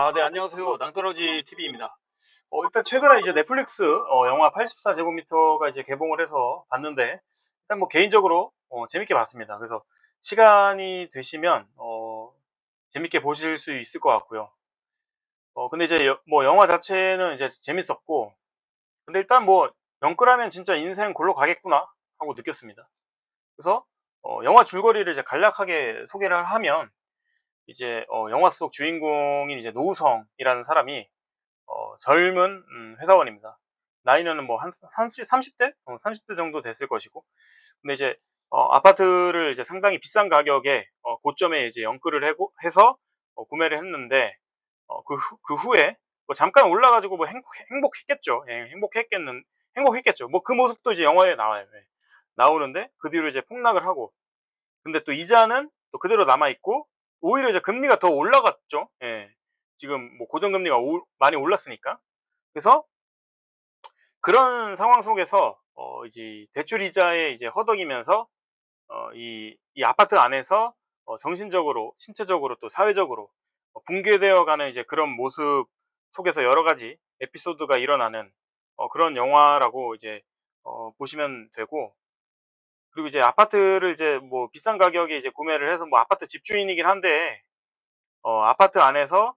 아, 네, 안녕하세요. 낭떠러지 TV입니다. 어, 일단 최근에 이제 넷플릭스 어, 영화 84제곱미터가 이제 개봉을 해서 봤는데, 일단 뭐 개인적으로 어, 재밌게 봤습니다. 그래서 시간이 되시면 어, 재밌게 보실 수 있을 것 같고요. 어, 근데 이제 여- 뭐 영화 자체는 이제 재밌었고, 근데 일단 뭐 영끌하면 진짜 인생 골로 가겠구나 하고 느꼈습니다. 그래서 어, 영화 줄거리를 이제 간략하게 소개를 하면 이제 어, 영화 속 주인공인 이제 노우성이라는 사람이 어, 젊은 음, 회사원입니다. 나이는 뭐한 30, 30대? 어, 30대 정도 됐을 것이고. 근데 이제 어, 아파트를 이제 상당히 비싼 가격에 어, 고점에 이제 연끌을 해고, 해서 어, 구매를 했는데 어, 그, 후- 그 후에 뭐 잠깐 올라가지고 뭐 행복, 행복했겠죠. 예, 행복했겠는 행복했겠죠. 뭐 그 모습도 이제 영화에 나와요. 예. 나오는데 그 뒤로 이제 폭락을 하고 근데 또 이자는 또 그대로 남아 있고 오히려 이제 금리가 더 올라갔죠. 예. 지금 뭐 고정금리가 오- 많이 올랐으니까. 그래서 그런 상황 속에서 어 이제 대출 이자에 이제 허덕이면서 어 이, 이 아파트 안에서 어 정신적으로, 신체적으로 또 사회적으로 어 붕괴되어 가는 이제 그런 모습 속에서 여러 가지 에피소드가 일어나는 어 그런 영화라고 이제 어 보시면 되고 그리고 이제 아파트를 이제 뭐 비싼 가격에 이제 구매를 해서 뭐 아파트 집주인이긴 한데 어 아파트 안에서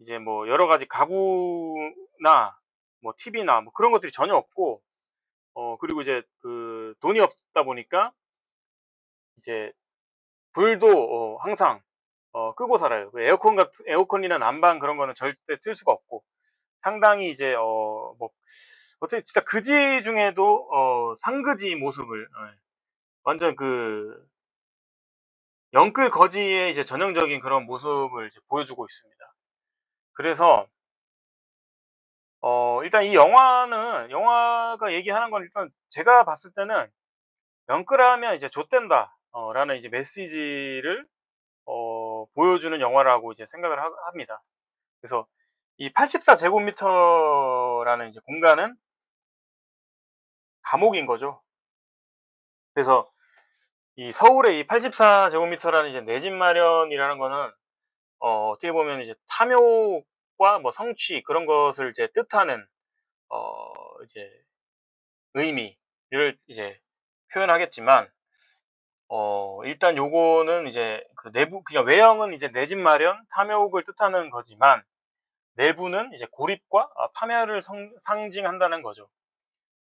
이제 뭐 여러 가지 가구나 뭐 TV나 뭐 그런 것들이 전혀 없고 어 그리고 이제 그 돈이 없다 보니까 이제 불도 어 항상 어 끄고 살아요. 그 에어컨 같은 에어컨이나 난방 그런 거는 절대 틀 수가 없고 상당히 이제 어 뭐 어떻게 진짜 그지 중에도 어 상그지 모습을 예 완전 그 영끌 거지의 이제 전형적인 그런 모습을 이제 보여주고 있습니다. 그래서 어 일단 이 영화는 영화가 얘기하는 건 일단 제가 봤을 때는 '영끌하면 이제 좆된다.' 어 라는 이제 메시지를 어 보여주는 영화라고 이제 생각을 하 합니다. 그래서 이 84 제곱미터라는 이제 공간은 감옥인 거죠. 그래서 이 서울의 이 84 제곱미터라는 이제 내 집 마련이라는 거는 어 어떻게 보면 이제 탐욕과 뭐 성취 그런 것을 이제 뜻하는 어 이제 의미를 이제 표현하겠지만 어 일단 요거는 이제 그 내부 그냥 외형은 이제 내 집 마련, 탐욕을 뜻하는 거지만 내부는 이제 고립과 아 파멸을 성 상징한다는 거죠.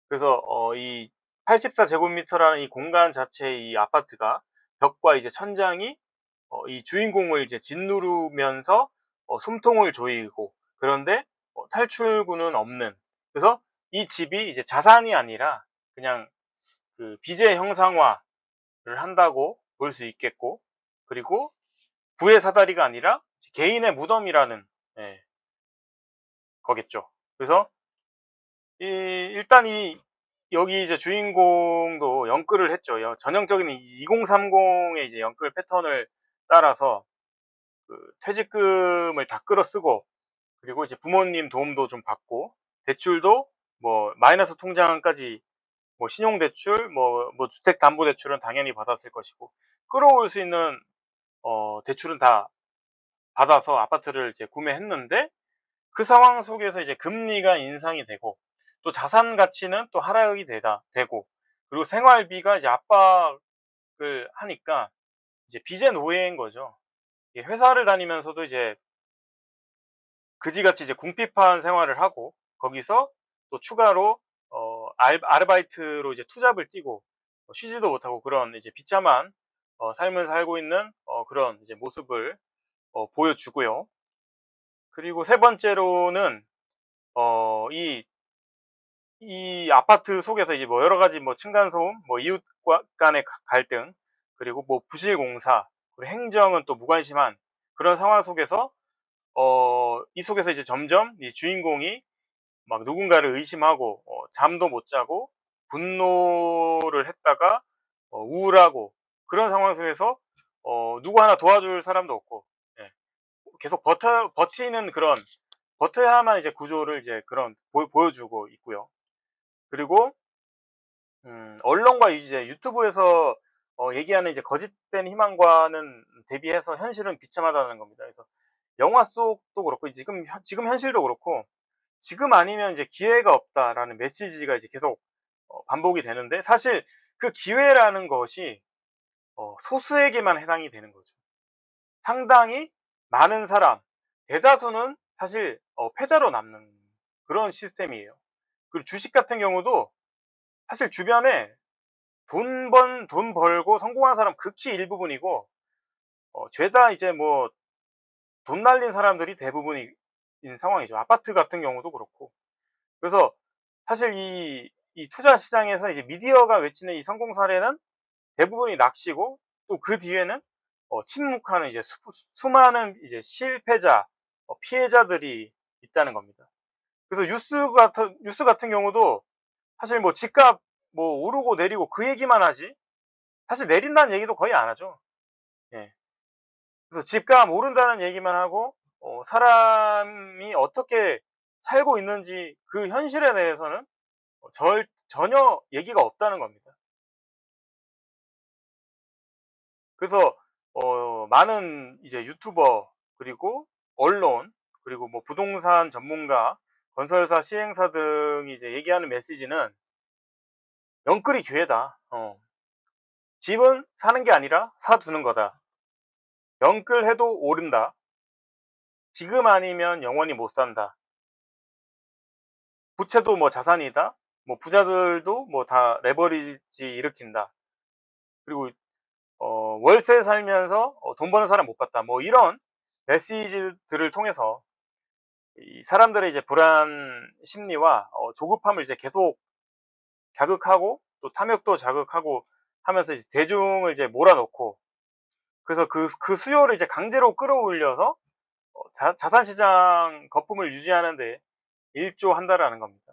그래서 어 이 84 제곱미터라는 이 공간 자체의 이 아파트가 벽과 이제 천장이 어 이 주인공을 이제 짓누르면서 어 숨통을 조이고 그런데 어 탈출구는 없는 그래서 이 집이 이제 자산이 아니라 그냥 그 빚의 형상화를 한다고 볼 수 있겠고 그리고 부의 사다리가 아니라 개인의 무덤이라는 예 거겠죠. 그래서 이 일단 이 여기 이제 주인공도 연끌을 했죠. 여 전형적인 2030의 이제 연끌 패턴을 따라서 그 퇴직금을 다 끌어쓰고 그리고 이제 부모님 도움도 좀 받고 대출도 뭐 마이너스 통장까지 뭐 신용대출 뭐 뭐 주택담보대출은 당연히 받았을 것이고 끌어올 수 있는 어 대출은 다 받아서 아파트를 이제 구매했는데 그 상황 속에서 이제 금리가 인상이 되고 또 자산 가치는 또 하락이 되다 되고 그리고 생활비가 이제 압박을 하니까 이제 빚의 노예인 거죠. 이 회사를 다니면서도 이제 그지같이 이제 궁핍한 생활을 하고 거기서 또 추가로 어알 아르바이트로 이제 투잡을 뛰고 어 쉬지도 못하고 그런 이제 비참한 어 삶을 살고 있는 어 그런 이제 모습을 어 보여주고요. 그리고 세 번째로는 어이 이 아파트 속에서 이제 뭐 여러 가지 뭐 층간소음, 뭐 이웃과 간의 가 갈등, 그리고 뭐 부실 공사, 그리고 행정은 또 무관심한 그런 상황 속에서 어 이 속에서 이제 점점 이 주인공이 막 누군가를 의심하고 어 잠도 못 자고 분노를 했다가 어 우울하고 그런 상황 속에서 어 누구 하나 도와줄 사람도 없고 예 계속 버텨 버티는 그런 버텨야만 이제 구조를 이제 그런 보 보여주고 있고요. 그리고 음 언론과 이제 유튜브에서 어 얘기하는 이제 거짓된 희망과는 대비해서 현실은 비참하다는 겁니다. 그래서 영화 속도 그렇고 지금 현- 지금 현실도 그렇고 지금 아니면 이제 기회가 없다라는 메시지가 이제 계속 어, 반복이 되는데 사실 그 기회라는 것이 어, 소수에게만 해당이 되는 거죠. 상당히 많은 사람, 대다수는 사실 어, 패자로 남는 그런 시스템이에요. 그리고 주식 같은 경우도 사실 주변에 돈 번, 돈 벌고 성공한 사람 극히 일부분이고, 어, 죄다 이제 뭐, 돈 날린 사람들이 대부분인 상황이죠. 아파트 같은 경우도 그렇고. 그래서 사실 이, 이 투자 시장에서 이제 미디어가 외치는 이 성공 사례는 대부분이 낚시고, 또 그 뒤에는 어, 침묵하는 이제 수, 많은 이제 실패자, 어, 피해자들이 있다는 겁니다. 그래서 뉴스 같은, 뉴스 같은 경우도 사실 뭐 집값 뭐 오르고 내리고 그 얘기만 하지 사실 내린다는 얘기도 거의 안 하죠. 예. 그래서 집값 오른다는 얘기만 하고 어, 사람이 어떻게 살고 있는지 그 현실에 대해서는 절, 전혀 얘기가 없다는 겁니다. 그래서 어, 많은 이제 유튜버 그리고 언론 그리고 뭐 부동산 전문가 건설사 시행사 등이 이제 얘기하는 메시지는 영끌이 기회다. 어. 집은 사는 게 아니라 사두는 거다. 영끌해도 오른다. 지금 아니면 영원히 못 산다. 부채도 뭐 자산이다. 뭐 부자들도 뭐 다 레버리지 일으킨다. 그리고 어, 월세 살면서 어, 돈 버는 사람 못 봤다. 뭐 이런 메시지들을 통해서 이 사람들의 이제 불안 심리와 어, 조급함을 이제 계속 자극하고 또 탐욕도 자극하고 하면서 이제 대중을 이제 몰아넣고 그래서 그, 그 수요를 이제 강제로 끌어올려서 어, 자, 자산시장 거품을 유지하는데 일조한다라는 겁니다.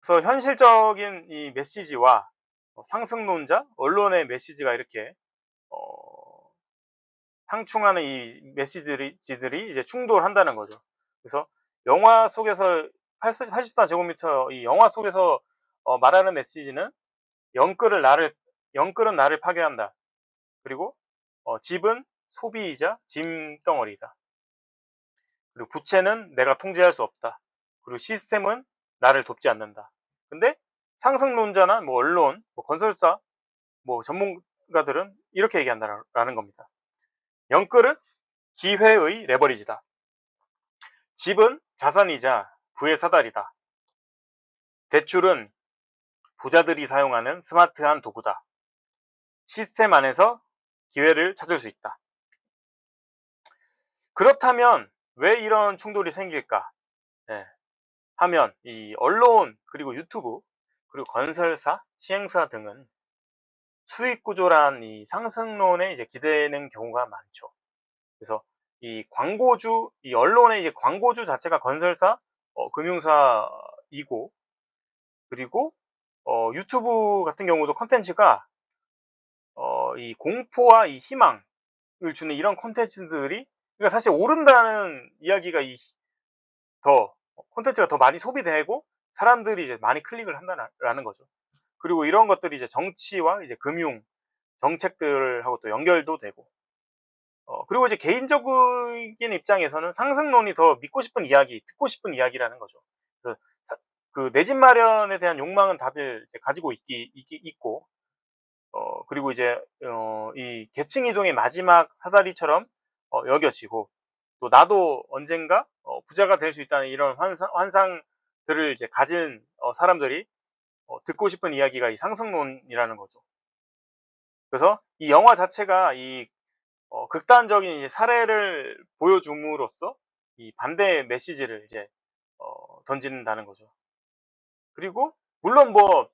그래서 현실적인 이 메시지와 상승론자, 언론의 메시지가 이렇게 어, 상충하는 이 메시지들이 이제 충돌한다는 거죠. 그래서 영화 속에서 84제곱미터 이 영화 속에서 어, 말하는 메시지는 영끌을 나를 영끌은 나를 파괴한다. 그리고 어, 집은 소비이자 짐덩어리다. 그리고 부채는 내가 통제할 수 없다. 그리고 시스템은 나를 돕지 않는다. 근데 상승론자나 뭐 언론, 뭐 건설사, 뭐 전문가들은 이렇게 얘기한다라는 겁니다. 영끌은 기회의 레버리지다. 집은 자산이자 부의 사다리다. 대출은 부자들이 사용하는 스마트한 도구다. 시스템 안에서 기회를 찾을 수 있다. 그렇다면 왜 이런 충돌이 생길까? 네. 하면 이 언론 그리고 유튜브 그리고 건설사, 시행사 등은 수익 구조란 이 상승론에 이제 기대는 경우가 많죠. 그래서 이 광고주, 이 언론의 이제 광고주 자체가 건설사, 어, 금융사이고 그리고 어, 유튜브 같은 경우도 컨텐츠가 어, 이 공포와 이 희망을 주는 이런 컨텐츠들이 그러니까 사실 오른다는 이야기가 이 더 콘텐츠가 더 많이 소비되고 사람들이 이제 많이 클릭을 한다는 거죠. 그리고 이런 것들이 이제 정치와 이제 금융 정책들하고 또 연결도 되고. 어, 그리고 이제 개인적인 입장에서는 상승론이 더 믿고 싶은 이야기, 듣고 싶은 이야기라는 거죠. 그래서 그 내 집 마련에 대한 욕망은 다들 가지고 있기, 있기, 있고, 어, 그리고 이제, 어, 이 계층 이동의 마지막 사다리처럼 어, 여겨지고, 또 나도 언젠가 어, 부자가 될 수 있다는 이런 환상, 환상들을 이제 가진 어, 사람들이 어, 듣고 싶은 이야기가 이 상승론이라는 거죠. 그래서 이 영화 자체가 이 어, 극단적인 이제 사례를 보여줌으로써 이 반대 메시지를 이제 어, 던진다는 거죠. 그리고 물론 뭐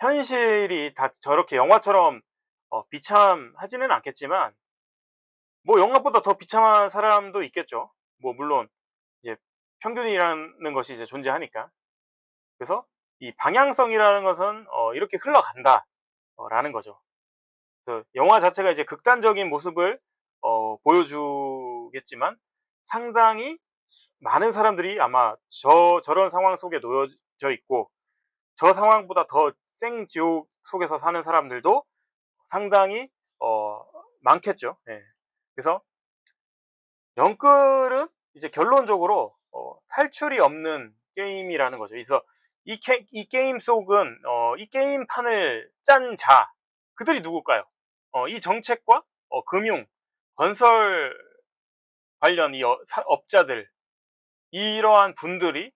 현실이 다 저렇게 영화처럼 어, 비참하지는 않겠지만 뭐 영화보다 더 비참한 사람도 있겠죠. 뭐 물론 이제 평균이라는 것이 이제 존재하니까. 그래서 이 방향성이라는 것은 어, 이렇게 흘러간다라는 거죠. 그 영화 자체가 이제 극단적인 모습을 어, 보여주겠지만 상당히 많은 사람들이 아마 저 저런 상황 속에 놓여져 있고 저 상황보다 더 생 지옥 속에서 사는 사람들도 상당히 어, 많겠죠. 네. 그래서 영끌은 이제 결론적으로 어, 탈출이 없는 게임이라는 거죠. 그래서 이, 게, 이 게임 속은 어, 이 게임판을 짠 자 그들이 누굴까요? 어, 이 정책과 어, 금융, 건설 관련 이 어, 사- 업자들 이러한 분들이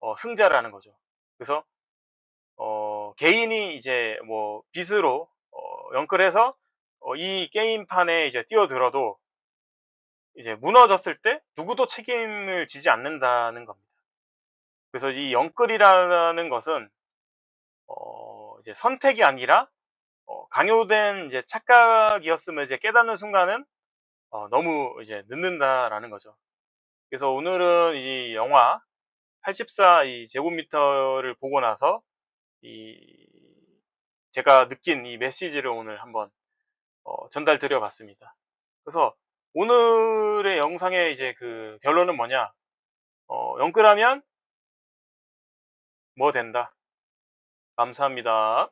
어, 승자라는 거죠. 그래서 어, 개인이 이제 뭐 빚으로 어, 영끌해서 어, 이 게임판에 이제 뛰어들어도 이제 무너졌을 때 누구도 책임을 지지 않는다는 겁니다. 그래서 이 영끌이라는 것은 어, 이제 선택이 아니라 어, 강요된 이제 착각이었음을 이제 깨닫는 순간은 어, 너무 이제 늦는다라는 거죠. 그래서 오늘은 이 영화 84이 제곱미터를 보고 나서 이 제가 느낀 이 메시지를 오늘 한번 어, 전달 드려 봤습니다. 그래서 오늘의 영상의 이제 그 결론은 뭐냐? 어, 영끌하면 뭐 된다. 감사합니다.